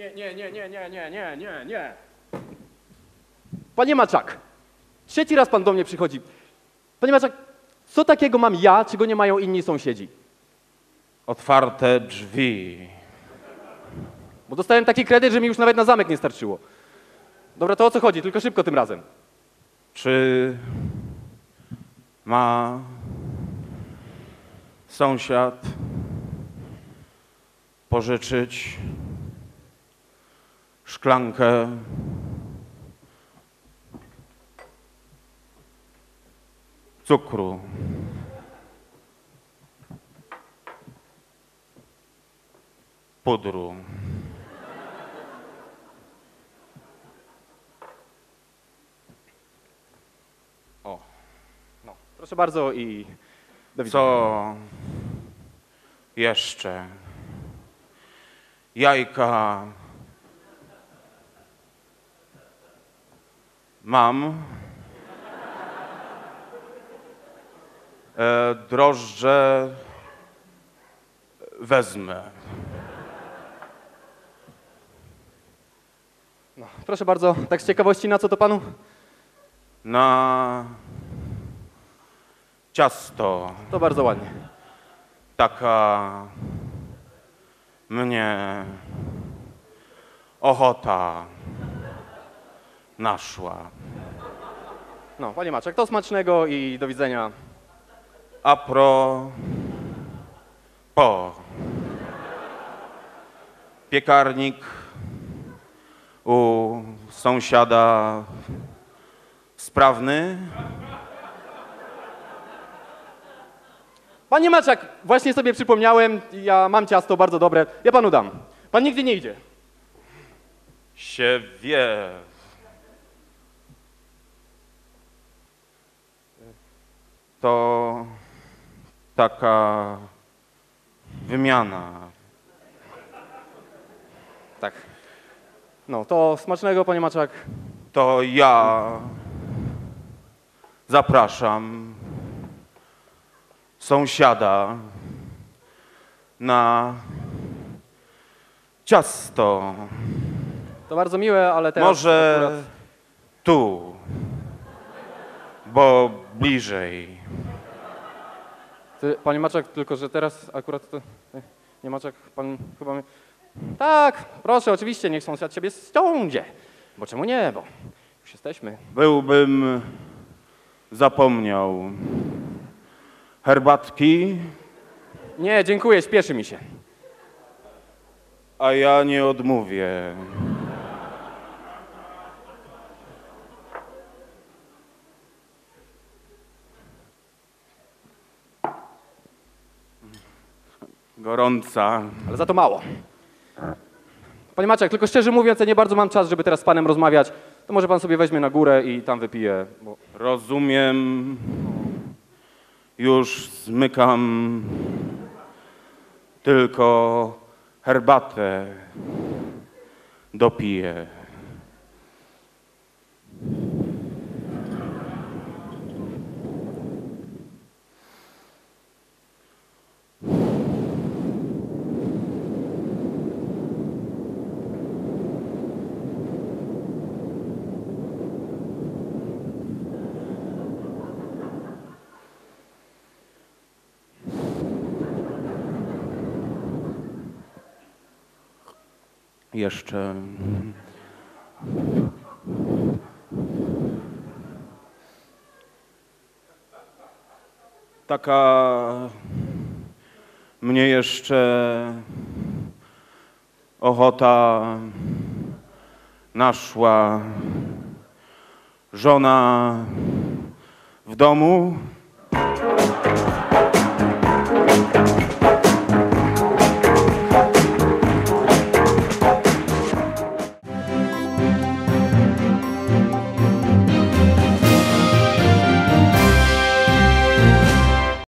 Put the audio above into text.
Nie, nie, nie, nie, nie, nie, nie, nie, nie. Panie Maczak, trzeci raz pan do mnie przychodzi. Panie Maczak, co takiego mam ja, czego nie mają inni sąsiedzi? Otwarte drzwi. Bo dostałem taki kredyt, że mi już nawet na zamek nie starczyło. Dobra, to o co chodzi? Tylko szybko tym razem. Czy ma sąsiad pożyczyć szklankę cukru? Pudru. O, no, proszę bardzo i do widzenia. Co jeszcze? Jajka mam. E, drożdże wezmę. No, proszę bardzo, tak z ciekawości, na co to panu? Na ciasto. To bardzo ładnie. taka mnie ochota naszła. No, panie Maczek, to smacznego i do widzenia. A pro po piekarnik u sąsiada sprawny. Panie Maczak, właśnie sobie przypomniałem, ja mam ciasto bardzo dobre, ja panu dam. Pan nigdzie nie idzie. się wie. To taka wymiana. Tak. No, to smacznego, panie Maczak. To ja zapraszam sąsiada na ciasto. To bardzo miłe, ale teraz Może akurat... tu, bo bliżej. Ty, panie Maczak, tylko że teraz akurat to... Nie Maczak, pan chyba mnie... Tak, proszę, oczywiście, niech sąsiad ciebie ściądzie. Bo czemu nie, bo już jesteśmy. Byłbym zapomniał herbatki, Nie, dziękuję, śpieszy mi się. a ja nie odmówię. Gorąca. Ale za to mało. Panie Maczek, tylko szczerze mówiąc, ja nie bardzo mam czas, żeby teraz z panem rozmawiać. To może pan sobie weźmie na górę i tam wypije. Bo... Rozumiem. Już zmykam tylko herbatę dopiję. Jeszcze. Taka mnie jeszcze ochota naszła żona w domu